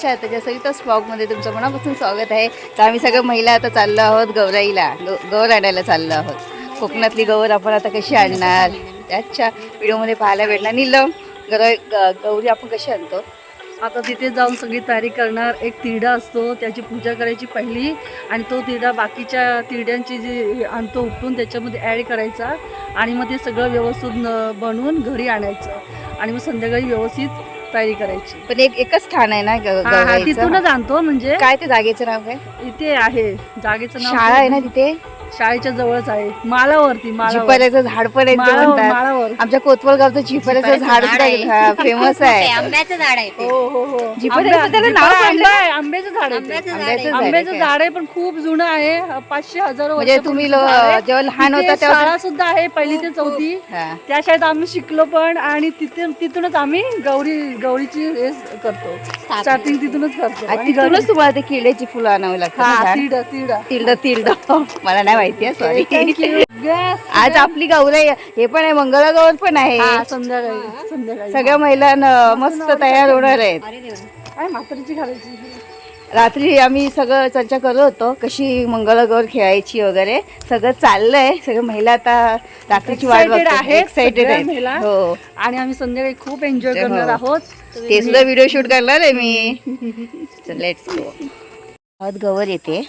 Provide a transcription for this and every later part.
इच्छा अच्छा त्याच्या सविताच ब्लॉगमध्ये तुमचं मनापासून स्वागत आहे. तर आम्ही सगळ्या महिला आता चाललो आहोत गौराईला. गौ गौर आणायला चाललो आहोत. कोकणातली गौर आपण आता कशी आणणार? त्याच्या व्हिडिओमध्ये पाहायला भेटणार. निलम गौराई गौरी आपण कशी आणतो? आता तिथे जाऊन सगळी तयारी करणार. एक तिरडा असतो त्याची पूजा करायची पहिली. आणि तो तिरडा बाकीच्या तिरड्यांची जी आणतो उपटून त्याच्यामध्ये ॲड करायचा. आणि मग ते सगळं व्यवस्थित बनवून घरी आणायचं. आणि मग संध्याकाळी व्यवस्थित तयारी करायची. पण एक एकच स्थान आहे ना ग- हा, हा? तिथूनच आणतो म्हणजे काय ते जागेचं नाव काय? इथे आहे जागेचं नाव शाळा आहे ना तिथे? शाळेच्या जवळच आहे. मालावरती मालावर झिपाऱ्याचं झाड पण आहे. ते माळावर. म्हणतात आमच्या कोतवल गावचं झिपाऱ्याचं झाड फेमस आहे. आंब्याचं झाड आहे ते. हो हो हो. झिपाऱ्याचं आंबा- त्याला नाव झिपारा पडलं? आंबा आहे, आंब्याचं झाड आहे ते. आंब्याचं झाड आंब्याचं आहे. झाड आहे आंब्याचं काय? झाड आहे पण खूप जुनं आहे. पाचशे हजार म्हणजे तुम्ही लो- जेव्हा लहान होता तेव्हा शाळा सुद्धा आहे पहिली ते चौथी. हा. त्या शाळेत आम्ही शिकलो पण आणि तिथे तिथूनच आम्ही गौरी गौरीची हे करतो. स्टार्टिंग तिथूनच करतो. आणि आणि तिथूनच तुम्हाला ते किड्याची फुलं आणावी लागतात ना हा झाड? तिड तिड. तिल्ड तिल्ड मला नाही माहिती आहे सॉरी आज आपली गौराई हे पण आहे मंगळागौर पण आहे. संध्याकाळी संध्याकाळी. सगळ्या महिलांना मस्त तयार होणार आहेत. काय म्हातारीची घालायची? रात्री आम्ही सगळं चर्चा करत होतो कशी मंगळागौर खेळायची वगैरे. सगळं चाललंय. सगळ्या महिला आता रात्रीची वाट आहेत एक्साइटेड महिला. हो. आणि आम्ही संध्याकाळी खूप एन्जॉय हो. करणार आहोत. ते सुद्धा व्हिडिओ शूट करणार आहे मी. लेट्स गो गवर येते.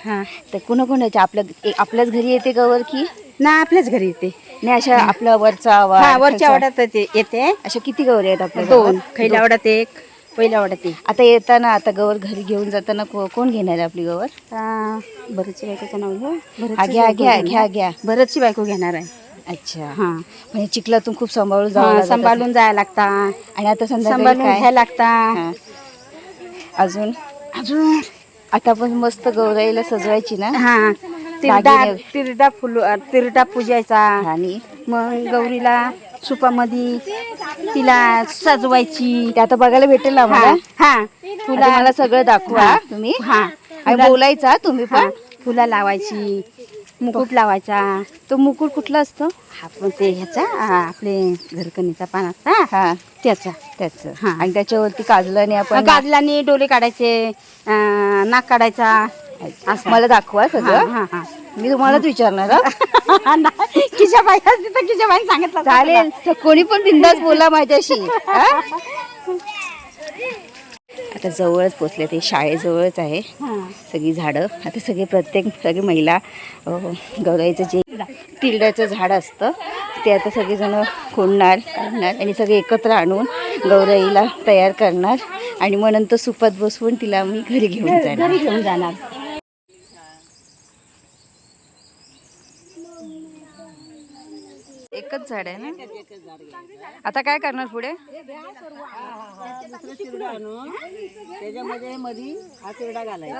तर कुणाकुणाच्या आपल्या ए- आपल्याच घरी येते गवर की? ना आपल्याच घरी येते. नाही अशा आपल्या वरचा हा वरच्या खालचा- वाड्यात येते अशा किती गौरी आहेत आपल्या दोन गावात? खैला वाड्यात एक पहिल्या वाड्यात एक. आता येताना आता गवर घरी घेऊन जाताना को- कोण घेणार आहे आपली गवर? भरतची बायकोचं नाव घ्या हा, घ्या घ्या घ्या घ्या. भरतची बायको घेणार आहे. अच्छा. हा. म्हणजे चिखलातून खूप सांभाळून जावं हा, लागत असेल. सांभाळून जायला लागता. आणि आता संध्याकाळी सांभाळून काय? घ्यायला लागता. हा. अजून? अजून? आता पण मस्त गौराईला सजवायची ना? हा तिरडा दागिने. तिरडा फुल तिरडा पूजायचा आणि? मग गौरीला सुपामध्ये तिला सजवायची. ते आता बघायला भेटेल ना हा आम्हाला? हा तुला फुला मला सगळं दाखवा. तुम्ही. हा. आणि बोलायचा तुम्ही पण? फुला लावायची. मुकुट लावायचा. तो मुकुट कुठला असतो? हा पण ते ह्याचा आपले घरकणीचा पान असता. हा. त्याचा. त्याच. हा. आणि त्याच्यावरती काजलाने आपण गाजलाने डोळे काढायचे अं, नाक काढायचा. असं. मला दाखवा सगळं. हा, हा. मी तुम्हालाच विचारणार हा. नाही, किशाबाई असते तर किशाबाई सांगितलं असतं चालेल. तर कोणी पण बिंदास बोला माझ्याशी. हा? आता जवळच पोचले ते शाळेजवळच आहे. हा. सगळी झाडं. आता सगळे प्रत्येक सगळी महिला गौराईचं जे तिरड्याचं झाड असतं ते आता सगळेजण खोडणार काढणार आणि सगळे एकत्र आणून गौराईला तयार करणार. आणि मग नंतर सुपात बसवून तिला आम्ही घरी घेऊन जाणार. घरी घेऊन जाणार. एकच झाड आहे ना? आता काय करणार पुढे? त्याच्यामध्ये मधी हा चिरडा घालायचा.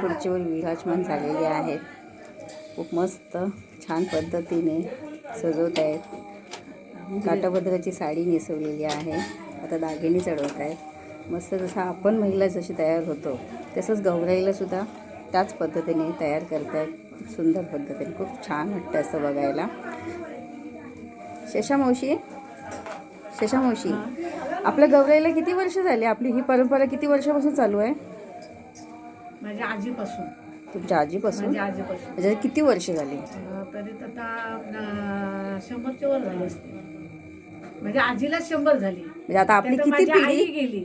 खुर्चीवर विराजमान झालेले आहेत खूप मस्त छान पद्धतीने सजवत आहेत. काटभद्राची साडी नेसवलेली आहे. आता दागिने चढवत आहेत. मस्त जसं आपण महिला जशी तयार होतो तसंच गौराईलासुद्धा त्याच पद्धतीने तयार करतायत खूप सुंदर पद्धतीने. खूप छान वाटतं असं बघायला. शशामावशी शशामावशी आपल्या गौराईला किती वर्ष झाली? आपली ही परंपरा किती वर्षापासून चालू आहे? माझ्या आजीपासून. तुमच्या आजीपासून? माझ्या आजीपासून. म्हणजे किती वर्ष झाली? अं, तरी तर आता अं, शंभरच्या वर झाले असते. म्हणजे आजीला शंभर झाली. म्हणजे आता आपली त्यात किती माझी आई पिढी गेली.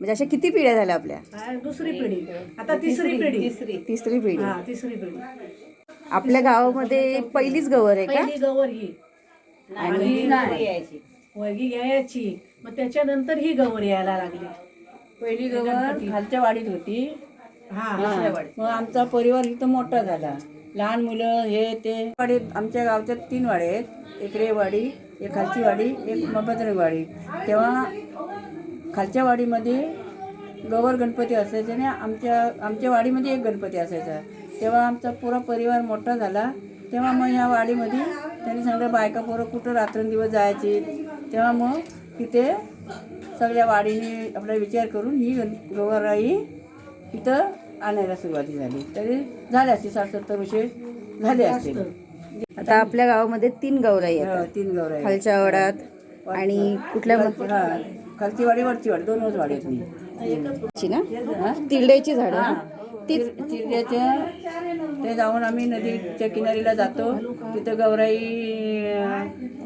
म्हणजे अशा किती पिढ्या झाल्या आपल्या? अं, दुसरी पिढी. आता तिसरी पिढी. तिसरी. पिढी. हा तिसरी पिढी. आपल्या गावामध्ये पहिलीच गवर आहे का? पहिली गवर ही. आणि वगी यायची मग त्याच्यानंतर ही गवर यायला लागली. पहिली गवर खालच्या वाडीत होती. हा मग आमचा परिवार इथं मोठा झाला. लहान मुलं हे ते. वाडीत आमच्या गावच्या तीन वाडी आहेत. एक रेवाडी एक खालची वाडी एक मबद्रे वाडी. तेव्हा खालच्या वाडीमध्ये गवर गणपती असायचे आणि आमच्या आमच्या वाडीमध्ये एक गणपती असायचा. तेव्हा आमचा पुरा परिवार मोठा झाला. तेव्हा मग ह्या वाडीमध्ये त्यांनी सांगितलं बायका पोरं कुठं रात्रंदिवस जायची? तेव्हा मग तिथे सगळ्या वाडीने आपला विचार करून ही गण गवराई इथं आणायला सुरुवाती झाली. तरी झाले असते साठ सत्तर वर्ष झाले असतील. आता आपल्या गावामध्ये तीन गौराई आहेत तीन गौराई. खालच्या वडात आणि कुठल्या हा खालची वाडी वरची वाडी दोनच वाडी आहेत ना? तिरड्याची झाडं? तीच चिरड्याच्या ते जाऊन आम्ही नदीच्या किनारीला जातो. तिथं गौराई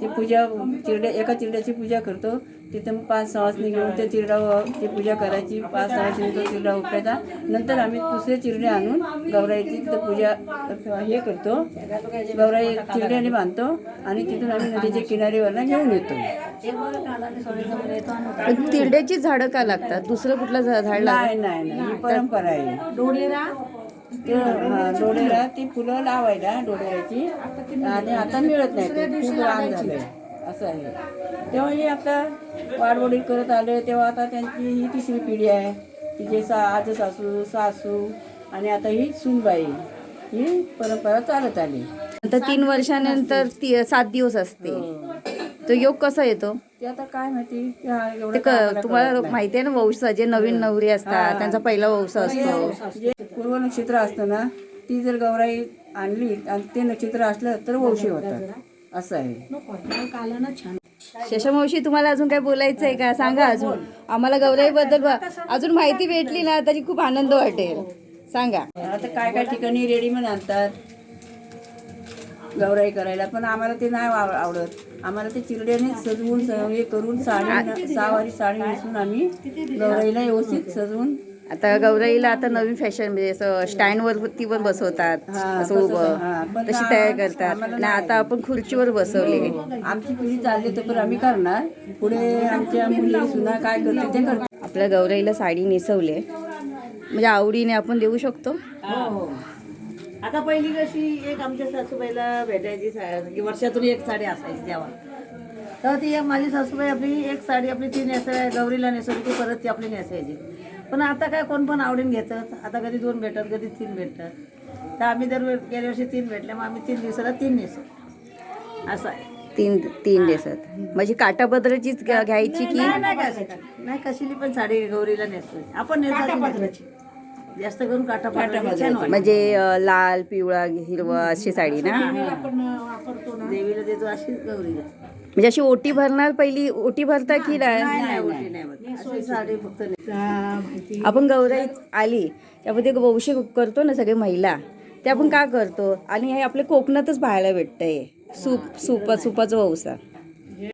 ची पूजा चिरड्या एका चिरड्याची पूजा करतो. तिथं मग पाच सवासनी घेऊन त्या चिरडाची पूजा करायची. पाच सवासनी तो चिरडा उठायचा नंतर आम्ही दुसरे चिरडे आणून गौराईची तिथं पूजा हे करतो. गौराई चिरड्याने बांधतो आणि तिथून आम्ही नदीच्या किनारीवरनं घेऊन येतो. पण तिरड्याची झाडं का लागतात? दुसरं कुठलं झाड लागतं? नाही नाही. नाही ही परंपरा आहे. डोळेरा ते हा, फुलं लावायला डोळ्याची. आणि आता मिळत नाही ते. खूप लहान असं आहे. तेव्हा हे आता वाडवडील करत आले. तेव्हा आता त्यांची ही तिसरी पिढी आहे. तिचे सा आज सासू सासू आणि आता ही सुनबाई. ही परंपरा चालत आली. नंतर तीन वर्षानंतर ती सात दिवस असते. तो योग कसा येतो? ते आता काय माहिती? ते क- तुम्हाला. माहिती आहे ना वंश जे नवीन नवरी असतात त्यांचा पहिला वंश असतो. जे पूर्व नक्षत्र असतं ना ती जर गौराई आणली आणि ते नक्षत्र असलं तर वंशी होतात. असं आहे. शशामावशी तुम्हाला अजून काय बोलायचं आहे का? सांगा अजून. आम्हाला गौराईबद्दल ब- अजून माहिती भेटली ना तरी खूप आनंद वाटेल. सांगा. आता काय काय ठिकाणी रेडीमेड आणतात गौराई करायला पण आम्हाला ते नाही आव- आवडत. आम्हाला ते चिरड्याने सजवून हे करून साडी सहावारी साडी नेसून आम्ही गौराईला व्यवस्थित सजवून आता गौराईला आता नवीन फॅशन म्हणजे असं स्टँडवर ती पण बसवतात हा, असं उभं. हा, तशी तयार करतात. आणि आता आपण खुर्चीवर बसवले. आमची पिढी चालली तर पण आम्ही करणार. पुढे आमच्या मुली सुना काय करते ते करतात आपल्या गौराईला साडी नेसवले म्हणजे आवडीने आपण देऊ शकतो? आता पहिली कशी एक आमच्या सासूबाईला भेटायची सा- की वर्षातून एक साडी असायची तेव्हा. तर ती एक माझी सासूबाई आपली एक साडी आपली ती नेसाय गौरीला नेसवली की परत ती आपली नेसायची. पण आता काय कोण पण आवडीन घेतात. आता कधी दोन भेटतात कधी तीन भेटतात तर आम्ही दर गेल्या वर्षी तीन भेटले मग आम्ही तीन दिवसाला तीन नेसवतो असं आहे. तीन तीन दिवसात म्हणजे काटापदराचीच घ्या- घ्यायची की? नाही कशीली पण साडी गौरीला नेसवायची आपण नेसायची. जास्त करून काटा. म्हणजे लाल पिवळा हिरवा अशी साडी ना? आपण वापरतो ना. देवीला देतो अशीच गौरीला. म्हणजे अशी ओटी भरणार पहिली ओटी भरता की नाही नाही? ओटी नाही बघ. अशी साडी फक्त ने- आपण गौराई आली त्यामध्ये वंश करतो ना सगळे महिला ते आपण का करतो? आणि हे आपल्या कोकणातच पाहायला भेटतंय. सूप सुपा सुपाचा वंसा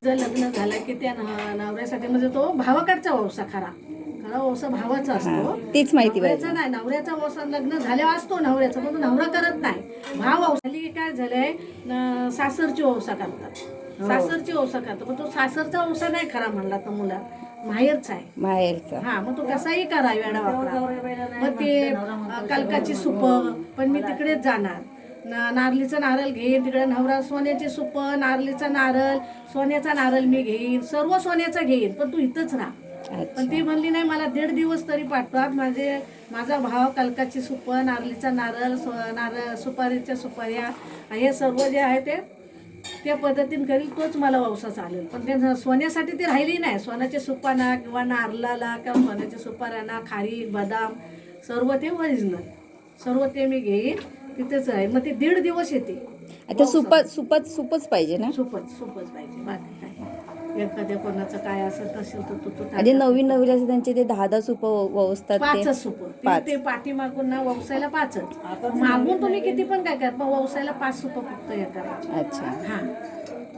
लग्न झालं की त्या नवऱ्यासाठी म्हणजे तो भावाकडचा वंसा खरा. वंसा भावाचा असतो. तीच माहिती पाहिजे. नाही नवऱ्याचा वंसा लग्न झाल्यावर असतो नवऱ्याचा पण नवरा करत नाही. भाव की काय झालंय सासरची वंसा करतात. सासरची वंसा करतात पण तो सासरचा वंसा नाही खरा म्हणला तर मुला. माहेरचा आहे. माहेरचा. हा मग तो कसाही करा वापरा मग ते कलकाची सुप पण मी तिकडेच जाणार. ना- नारळीचं नारळ घेईन तिकडे नवरा सोन्याची सुप नारळीचा नारळ सोन्याचा नारळ मी घेईन सर्व सोन्याचा घेईन पण तू इथंच राहा. पण ती म्हणली नाही मला दीड दिवस तरी पाठवा. माझे माझा भाव कलकाची सुप नारळीचा नारळ सु- नारळ सुपारीच्या सुपाऱ्या हे सर्व जे आहे ते त्या पद्धतीने करील तोच मला वंसा चालेल. पण ते सोन्यासाठी ती राहिली नाही. सोन्याच्या सुपाना किंवा नारळाला किंवा सोन्याच्या सुपाऱ्यांना खारी बदाम सर्व ते ओरिजिनल सर्व ते मी घेईन तिथेच राहील मग ते दीड दिवस येते. आता सुपच सुपच सुपच पाहिजे ना? सुपच सुपच पाहिजे. बाकी काय? एखाद्या कोणाचं काय असत असेल तर तो आणि नवीन नवीन असं त्यांचे ते दहा दहा सुप वसतात ते. पाचच सुप. पाच. ते पाठी मागून ना व्यवसायाला पाचच. मागून तुम्ही किती पण काय करा पण व्यवसायाला पाच सुप फक्त हे करायचे. अच्छा. हा.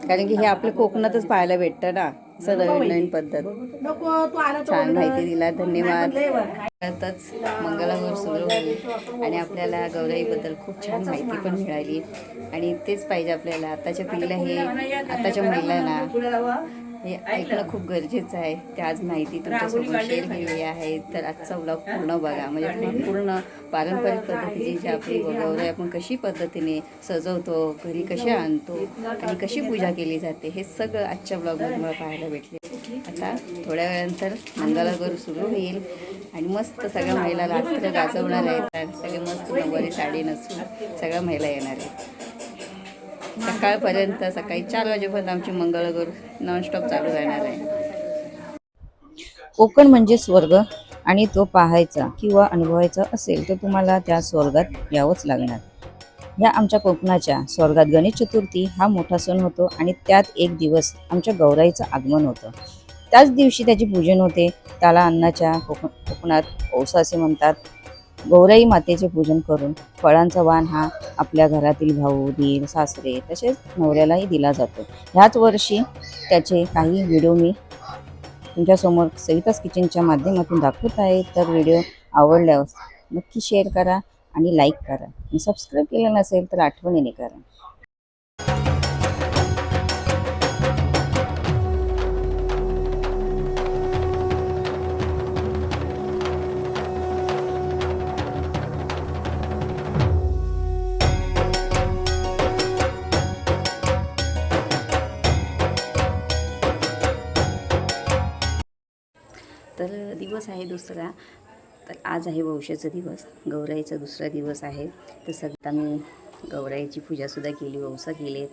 कारण की हे आपल्या कोकणातच पाहायला भेटतं ना असं नवीन नवीन पद्धत. नको तू आला तर छान. माहिती दिला धन्यवाद. त्यातच मंगळागौर सुरू होईल. आणि आपल्याला गौराईबद्दल खूप छान माहिती पण मिळाली. आणि तेच पाहिजे आपल्याला. आताच्या पिढीला हे आताच्या महिलांना हे ऐकणं खूप गरजेचं आहे. ते आज माहिती तुमच्यासोबत शेअर केली आहे. तर आजचा ब्लॉग पूर्ण बघा. म्हणजे पूर्ण पारंपरिक पद्धतीची जी आपली गौराई आपण कशी पद्धतीने सजवतो घरी कसे आणतो आणि कशी पूजा केली जाते हे सगळं आजच्या ब्लॉगमध्ये मला पाहायला भेटले. आता थोड्या वेळानंतर मंगळागौर सुरू होईल. आणि मस्त सगळ्या महिला रात्र गाजवणार आहेत. सगळे मस्त नऊवारी साडी नसून सगळ्या महिला येणार आहेत. सकाळपर्यंत सकाळी चार वाजेपर्यंत आमची मंगळगौर नॉनस्टॉप चालू राहणार आहे. कोकण म्हणजे स्वर्ग आणि तो पाहायचा किंवा अनुभवायचा असेल तर तुम्हाला त्या स्वर्गात यावंच लागणार. या आमच्या कोकणाच्या स्वर्गात गणेश चतुर्थी हा मोठा सण होतो आणि त्यात एक दिवस आमच्या गौराईचं आगमन होतं. त्याच दिवशी त्याचे पूजन होते. त्याला अन्नाच्या कोकण कोकणात औसा असे म्हणतात. गौराई मातेचे पूजन करून फळांचा वाण हा आपल्या घरातील भाऊ दीर सासरे तसेच नवऱ्यालाही दिला जातो. ह्याच वर्षी त्याचे काही व्हिडिओ मी तुमच्यासमोर सवितास किचनच्या माध्यमातून दाखवत आहे. तर व्हिडिओ आवडल्यास नक्की शेअर करा आणि लाईक करा. आणि सबस्क्राईब केलं नसेल तर आठवणीने करा. दुसरा. तर आज आहे वंशाचा दिवस गौराईचा दुसरा दिवस आहे. तर सध्या मी गौराईची पूजासुद्धा केली वंसा केले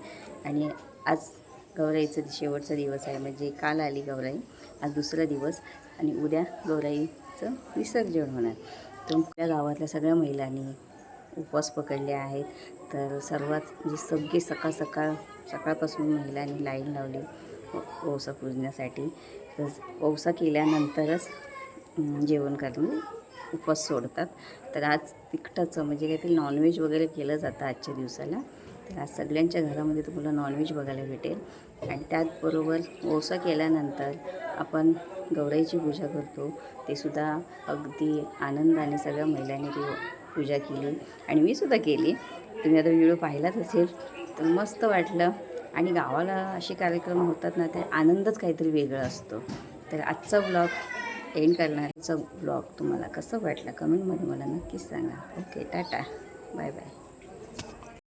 आणि आज गौराईचा शेवटचा दिवस आहे म्हणजे काल आली गौराई आज दुसरा दिवस. आणि उद्या गौराईचं विसर्जन होणार. तर आपल्या गावातल्या सगळ्या महिलांनी उपवास पकडले आहेत. तर सर्वात म्हणजे सगळे सकाळ सकाळ सकाळपासून महिलांनी लाईन लावली वौसा पूजण्यासाठी तर वौसा केल्यानंतरच जेवण करणे उपवास सोडतात. तर आज तिखटाचं म्हणजे काहीतरी नॉनव्हेज वगैरे केलं जातं आजच्या दिवसाला. तर आज सगळ्यांच्या घरामध्ये तुम्हाला नॉनव्हेज बघायला भेटेल. आणि त्याचबरोबर ओसा केल्यानंतर आपण गौराईची पूजा करतो. ते सुद्धा अगदी आनंदाने सगळ्या महिलांनी ती पूजा केली. आणि मी सुद्धा केली. तुम्ही आता व्हिडिओ पाहिलाच असेल तर मस्त वाटलं. आणि गावाला असे कार्यक्रम होतात ना ते आनंदच काहीतरी वेगळा असतो. तर आजचा ब्लॉग एंड करणारचं ब्लॉग तुम्हाला कसं वाटलं? कमेंटमध्ये मला नक्कीच सांगा. ओके टाटा. Bye bye